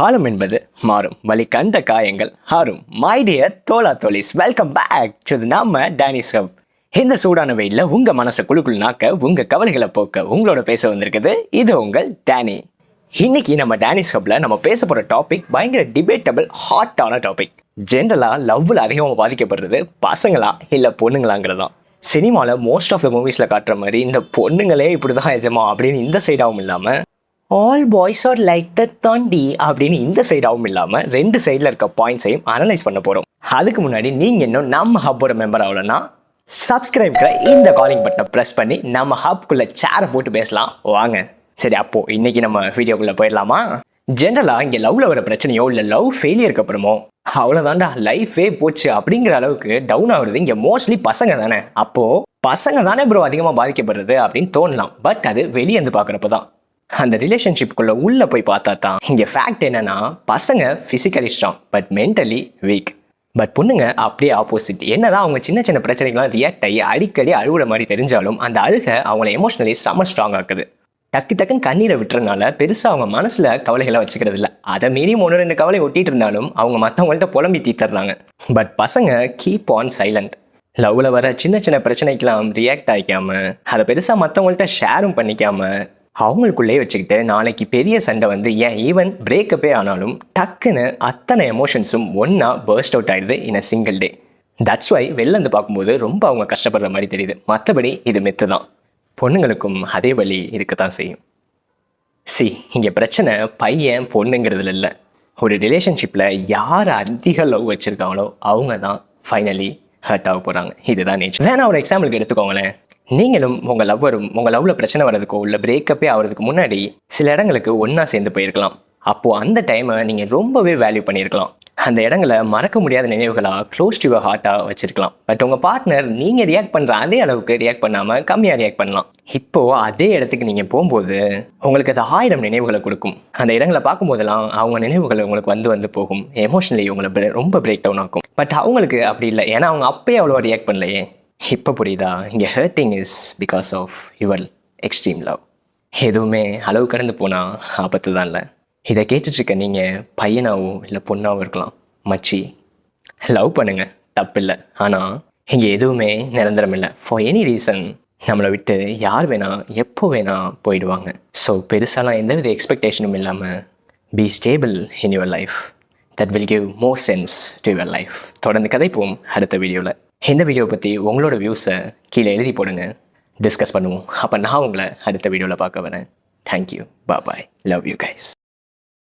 காலம் என்பது மாறும். வழி கண்ட காயங்கள் ஆறும். மை தோலா தோலிஸ் வெல்கம் பேக் டு நம்ம டேனிஸ் ஹப் இந்த சூடான வெயில்ல உங்க மனசை குழுக்குள் நாக்க உங்க கவலைகளை போக்க உங்களோட பேச வந்திருக்குது இது உங்கள் டேனி இன்னைக்கு நம்ம டேனிஸ் ஹப்ல நம்ம பேச போகிற டாபிக் பயங்கர டிபேட்டபிள் ஹாட்டான டாபிக் ஜென்ரலாக லவ்வில் அதிகமாக பாதிக்கப்படுறது பசங்களா இல்லை பொண்ணுங்களாங்கிறது தான் சினிமாவில் மோஸ்ட் ஆஃப் த மூவிஸில் காட்டுற மாதிரி இந்த பொண்ணுங்களே இப்படி தான் எஜமா அப்படின்னு இந்த சைடாகவும் இல்லாமல் all boys are like the தாண்டி அப்படின்னு இந்த சைடாகவும் இல்லாமல் ரெண்டு சைடில் இருக்க பாயிண்ட்ஸையும் அனலைஸ் பண்ண போகிறோம் அதுக்கு முன்னாடி நீங்கள் இன்னும் நம்ம ஹப்போட மெம்பர் ஆகலன்னா சப்ஸ்கிரைப்கிற இந்த காலிங் பட்டனை ப்ரெஸ் பண்ணி நம்ம ஹப்குள்ளே சேரை போட்டு பேசலாம். வாங்க. சரி அப்போது இன்னைக்கு நம்ம வீடியோக்குள்ளே போயிடலாமா? ஜென்ரலாக இங்கே லவ்வில் வர பிரச்சனையோ இல்லை லவ் ஃபெயிலியருக்கு அப்புறமோ? அவ்வளோதான்டா லைஃபே போச்சு அப்படிங்கிற அளவுக்கு டவுன் ஆகுறது இங்கே மோஸ்ட்லி பசங்க தானே. அப்போது பசங்க தானே ப்ரோ அதிகமாக பாதிக்கப்படுறது அப்படின்னு தோணலாம். பட் அது வெளியே இருந்து பார்க்குறப்ப தான் அந்த ரிலேஷன்ஷிப்புக்குள்ள உள்ள போய் பார்த்தா தான். இங்கே ஃபேக்ட் என்னன்னா பசங்க physically strong but mentally weak but பொண்ணுங்க அப்படியே ஆப்போசிட் என்னதான் அவங்க சின்ன சின்ன பிரச்சனைகள்லாம் ரியாக்ட் ஆகி அடிக்கடி அழுகுற மாதிரி தெரிஞ்சாலும் அந்த அழுகை அவங்கள எமோஷனலி செம்ம ஸ்ட்ராங் ஆக்குது. டக்கு டக்குன்னு கண்ணீரை விட்டுறதுனால பெருசாக அவங்க மனசில் கவலைகளை வச்சுக்கிறது இல்லை. அதை மீறி ஒன்று ரெண்டு கவலை ஒட்டிட்டு இருந்தாலும் அவங்க மற்றவங்கள்ட்ட புலம்பி தீட்டுறாங்க பட் பசங்க கீப் ஆன் சைலண்ட் லவ்வில் வர சின்ன சின்ன பிரச்சனைக்கெல்லாம் ரியாக்ட் ஆகிக்காம அதை பெருசாக மற்றவங்கள்ட்ட ஷேரும் பண்ணிக்காமல் அவங்களுக்குள்ளே வச்சுக்கிட்டு நாளைக்கு பெரிய சண்டை வந்து ஏன் ஈவன் பிரேக்கப்பே ஆனாலும் டக்குன்னு அத்தனை எமோஷன்ஸும் ஒன்றா பர்ஸ்ட் அவுட் ஆயிடுது இன் a single day that's why வெளிலேருந்து பார்க்கும்போது ரொம்ப அவங்க கஷ்டப்படுற மாதிரி தெரியுது. மற்றபடி இது மெத்து தான். பொண்ணுங்களுக்கும் அதே வழி இருக்கத்தான் செய்யும். சி இங்கே பிரச்சனை பையன் பொண்ணுங்கிறதுல இல்லை. ஒரு ரிலேஷன்ஷிப்பில் யார் அதிக லவ் வச்சுருக்காங்களோ அவங்க தான் ஃபைனலி ஹர்ட் ஆக போகிறாங்க இதுதான் நேச்சர் வேணா ஒரு எக்ஸாம்பிளுக்கு எடுத்துக்கோங்களேன். நீங்களும் உங்கள் லவ்வரும் உங்கள் லவ்வில் பிரச்சனை வர்றதுக்கோ இல்லை பிரேக்கப்பே ஆகிறதுக்கு முன்னாடி சில இடங்களுக்கு ஒன்றா சேர்ந்து போயிருக்கலாம். அப்போது அந்த டைமை நீங்கள் ரொம்பவே வேல்யூ பண்ணியிருக்கலாம். அந்த இடங்களை மறக்க முடியாத நினைவுகளாக க்ளோஸ் டு யுவர் ஹார்ட்டாக வச்சுருக்கலாம். பட் உங்கள் பார்ட்னர் நீங்கள் ரியாக்ட் பண்ணுற அதே அளவுக்கு ரியாக்ட் பண்ணாமல் கம்மியாக ரியாக்ட் பண்ணலாம். இப்போது அதே இடத்துக்கு நீங்கள் போகும்போது உங்களுக்கு அது ஆயிரம் நினைவுகளை கொடுக்கும். அந்த இடங்களை பார்க்கும்போதெல்லாம் அவங்க நினைவுகள் உங்களுக்கு வந்து வந்து போகும். எமோஷனலி உங்களை ரொம்ப பிரேக் டவுன் ஆகும் பட் அவங்களுக்கு அப்படி இல்லை. ஏன்னா அவங்க அப்பயே அவ்வளோவா ரியாக்ட் பண்ணலையே. இப்போ புரியுதா? இங்கே hurting is because of your extreme love எதுவுமே அளவு கடந்து போனால் ஆபத்து தான் இல்லை. இதை கேட்டுட்ருக்க நீங்கள் பையனாகவும் இல்லை பொண்ணாகவும் இருக்கலாம். மச்சி லவ் பண்ணுங்க. தப்பில்லை. ஆனால் இங்கே எதுவுமே நிரந்தரம் இல்லை. ஃபார் எனி ரீசன் நம்மளை விட்டு யார் வேணால் எப்போ வேணால் போயிடுவாங்க. ஸோ பெருசாலாம் எந்தவித எக்ஸ்பெக்டேஷனும் இல்லாமல் be stable in your life that will give more sense to your life தொடர்ந்து கதைப்போம் அடுத்த வீடியோவில் இந்த வீடியோ பற்றி உங்களோட வியூஸை கீழே எழுதி போடுங்க. டிஸ்கஸ் பண்ணுவோம். அப்போ நான் உங்களை அடுத்த வீடியோவில் பார்க்க வரேன். Thank you bye love you guys